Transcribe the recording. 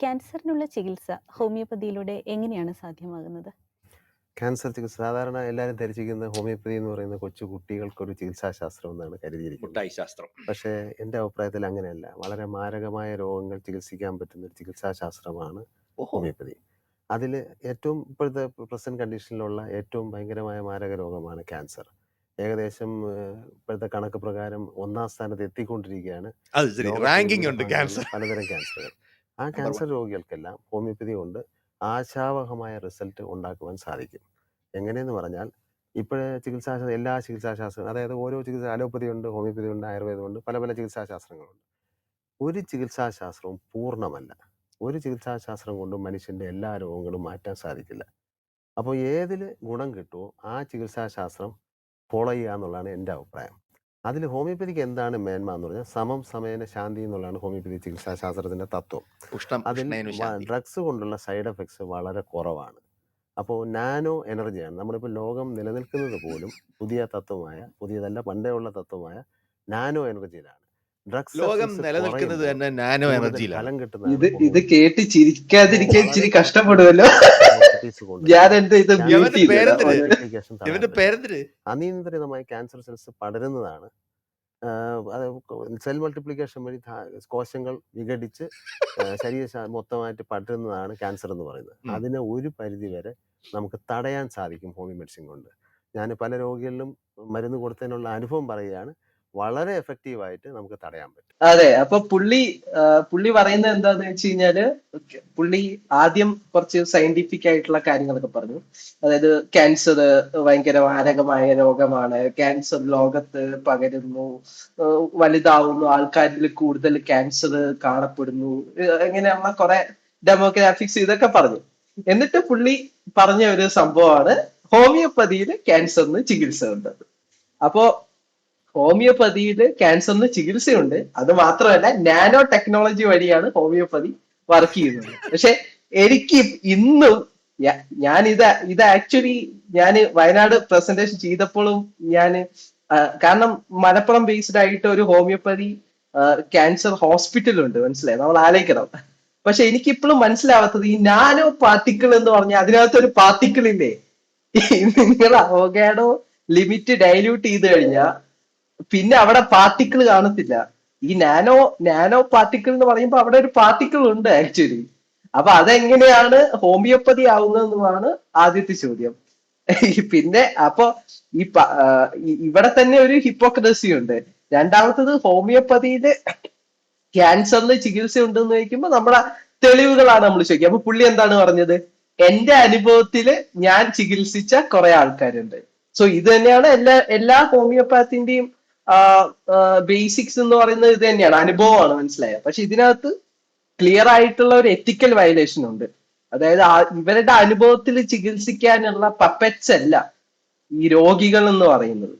ക്യാൻസറിനുള്ള ചികിത്സ ഹോമിയോപ്പതിയിലൂടെ എങ്ങനെയാണ് സാധ്യമാകുന്നത്? ക്യാൻസർ ചികിത്സ സാധാരണ എല്ലാവരും ധരിച്ചിരിക്കുന്ന ഹോമിയോപ്പതി എന്ന് പറയുന്ന കൊച്ചു കുട്ടികൾക്കൊരു ചികിത്സാശാസ്ത്രം എന്നാണ് കരുതിയിരിക്കുന്നത്. പക്ഷേ എന്റെ അഭിപ്രായത്തിൽ അങ്ങനെയല്ല. വളരെ മാരകമായ രോഗങ്ങൾ ചികിത്സിക്കാൻ പറ്റുന്ന ഒരു ചികിത്സാശാസ്ത്രമാണ് ഹോമിയോപ്പതി. അതിൽ ഏറ്റവും ഇപ്പോഴത്തെ പ്രസന്റ് കണ്ടീഷനിലുള്ള ഏറ്റവും ഭയങ്കരമായ മാരക രോഗമാണ് ക്യാൻസർ. ഏകദേശം ഇപ്പോഴത്തെ കണക്ക് പ്രകാരം ഒന്നാം സ്ഥാനത്ത് എത്തിക്കൊണ്ടിരിക്കുകയാണ് അത് ശരി. ലോകത്ത് ഉണ്ട് ക്യാൻസർ. പലതരം ക്യാൻസറുകൾ. ആ ക്യാൻസർ 1. രോഗികൾക്കെല്ലാം ഹോമിയോപ്പതി കൊണ്ട് ആശാവഹമായ റിസൾട്ട് ഉണ്ടാക്കുവാൻ സാധിക്കും. എങ്ങനെയെന്ന് പറഞ്ഞാൽ ഇപ്പോഴേ ചികിത്സാശാസ്ത്രം എല്ലാ ചികിത്സാശാസ്ത്രങ്ങളും അതായത് ഓരോ ചികിത്സ അലോപ്പതി ഉണ്ട്, ഹോമിയോപ്പതി ഉണ്ട്, ആയുർവേദമുണ്ട്, പല പല ചികിത്സാശാസ്ത്രങ്ങളുണ്ട്. ഒരു ചികിത്സാശാസ്ത്രവും പൂർണമല്ല. ഒരു ചികിത്സാശാസ്ത്രം കൊണ്ടും മനുഷ്യന്റെ എല്ലാ രോഗങ്ങളും മാറ്റാൻ സാധിക്കില്ല. അപ്പോൾ ഏതിൽ ഗുണം കിട്ടുമോ ആ ചികിത്സാശാസ്ത്രം ഫോളോ ചെയ്യുക എന്നുള്ളതാണ് എന്റെ അഭിപ്രായം. അതിൽ ഹോമിയോപ്പതിക്ക് എന്താണ് മേന്മ എന്ന് പറഞ്ഞാൽ സമം സമയന ശാന്തി എന്നുള്ളതാണ് ഹോമിയോപ്പതി ചികിത്സാശാസ്ത്രത്തിന്റെ തത്വം. അതിൽ. ഡ്രഗ്സ് കൊണ്ടുള്ള സൈഡ് എഫക്ട്സ് വളരെ കുറവാണ്. അപ്പോൾ നാനോ എനർജിയാണ്. നമ്മളിപ്പോൾ ലോകം നിലനിൽക്കുന്നത് പോലും പുതിയ തത്വമായ പുതിയതല്ല പണ്ടേ ഉള്ള തത്വമായ നാനോ എനർജിയിലാണ്. ഡ്രഗ്സ് ലോകം നിലനിൽക്കുന്നത് തന്നെ നാനോ എനർജിയിലാണ്. ഇത് ഇത് കേട്ട് ചിരിക്കാതിരിക്കാൻ ഇച്ചിരി കഷ്ടപ്പെടുമല്ലോ. അനിയന്ത്രിതമായി ക്യാൻസർ സെൽസ് പടരുന്നതാണ്. അത് സെൽ മൾട്ടിപ്ലിക്കേഷൻ വഴി കോശങ്ങൾ വിഘടിച്ച് ശരീര മൊത്തമായിട്ട് പടരുന്നതാണ് ക്യാൻസർ എന്ന് പറയുന്നത്. അതിനെ ഒരു പരിധി വരെ നമുക്ക് തടയാൻ സാധിക്കും ഹോമിയോ മെഡിസിൻ കൊണ്ട്. ഞാൻ പല രോഗികളിലും മരുന്ന് കൊടുത്തതിനുള്ള അനുഭവം പറയുകയാണ്. വളരെ എഫക്റ്റീവ് ആയിട്ട് നമുക്ക് തടയാൻ പറ്റും. അതെ അപ്പൊ പുള്ളി പുള്ളി പറയുന്നത് എന്താന്ന് വെച്ച് കഴിഞ്ഞാൽ പുള്ളി ആദ്യം കുറച്ച് സയന്റിഫിക് ആയിട്ടുള്ള കാര്യങ്ങളൊക്കെ പറഞ്ഞു. അതായത് ക്യാൻസർ ഭയങ്കര മാരകമായ രോഗമാണ്. ക്യാൻസർ ലോകത്ത് പകരുന്നു വലുതാവുന്നു ആൾക്കാരിൽ കൂടുതൽ ക്യാൻസർ കാണപ്പെടുന്നു എങ്ങനെയുള്ള കുറെ ഡെമോഗ്രാഫിക്സ് ഇതൊക്കെ പറഞ്ഞു. എന്നിട്ട് പുള്ളി പറഞ്ഞ ഒരു സംഭവമാണ് ഹോമിയോപ്പതിയിൽ ക്യാൻസറിന് ചികിത്സ ഉണ്ടത് അപ്പോ ഹോമിയോപ്പതിയിൽ ക്യാൻസറിന് ചികിത്സയുണ്ട്. അത് മാത്രമല്ല നാനോ ടെക്നോളജി വഴിയാണ് ഹോമിയോപ്പതി വർക്ക് ചെയ്യുന്നത്. പക്ഷെ എനിക്ക് ഇന്നും ഞാൻ ഇത് ഇത് ആക്ച്വലി ഞാൻ വയനാട് പ്രസന്റേഷൻ ചെയ്തപ്പോഴും ഞാൻ കാരണം മലപ്പുറം ബേസ്ഡ് ആയിട്ട് ഒരു ഹോമിയോപ്പതി ക്യാൻസർ ഹോസ്പിറ്റൽ ഉണ്ട് മനസ്സിലായി? നമ്മൾ ആലോചിക്കണം. പക്ഷെ എനിക്ക് ഇപ്പോഴും മനസ്സിലാവാത്തത് ഈ നാനോ പാർട്ടിക്കിൾ എന്ന് പറഞ്ഞാൽ അതിനകത്ത് ഒരു പാർട്ടിക്കിൾ ഇല്ലേ നിങ്ങൾ അവഗാഡോ ലിമിറ്റ് ഡൈല്യൂട്ട് ചെയ്ത് കഴിഞ്ഞാൽ പിന്നെ അവിടെ പാർട്ടിക്കിൾ കാണത്തില്ല. ഈ നാനോ നാനോ പാർട്ടിക്കിൾ എന്ന് പറയുമ്പോൾ അവിടെ ഒരു പാർട്ടിക്കിൾ ഉണ്ട് ആക്ച്വലി അപ്പൊ അതെങ്ങനെയാണ് ഹോമിയോപ്പതി ആവുന്നതെന്നുമാണ് ആദ്യത്തെ ചോദ്യം. പിന്നെ അപ്പൊ ഈ ഇവിടെ തന്നെ ഒരു ഹിപ്പോക്രസി ഉണ്ട്. രണ്ടാമത്തത് ഹോമിയോപ്പതിയിൽ ക്യാൻസറിന് ചികിത്സ ഉണ്ടെന്ന് ചോദിക്കുമ്പോൾ നമ്മുടെ തെളിവുകളാണ് നമ്മൾ ചോദിക്കുക. അപ്പൊ പുള്ളി എന്താണ് പറഞ്ഞത്? എന്റെ അനുഭവത്തിൽ ഞാൻ ചികിത്സിച്ച കുറെ ആൾക്കാരുണ്ട്. സോ ഇത് തന്നെയാണ് എല്ലാ എല്ലാ ഹോമിയോപ്പാത്തിന്റെയും ബേസിക്സ് എന്ന് പറയുന്നത് ഇത് തന്നെയാണ്. അനുഭവമാണ് മനസ്സിലായത് പക്ഷെ ഇതിനകത്ത് ക്ലിയർ ആയിട്ടുള്ള ഒരു എത്തിക്കൽ വയലേഷൻ ഉണ്ട്. അതായത് ഇവരുടെ അനുഭവത്തിൽ ചികിത്സിക്കാനുള്ള പപ്പറ്റ്സ് അല്ല ഈ രോഗികൾ എന്ന് പറയുന്നത്.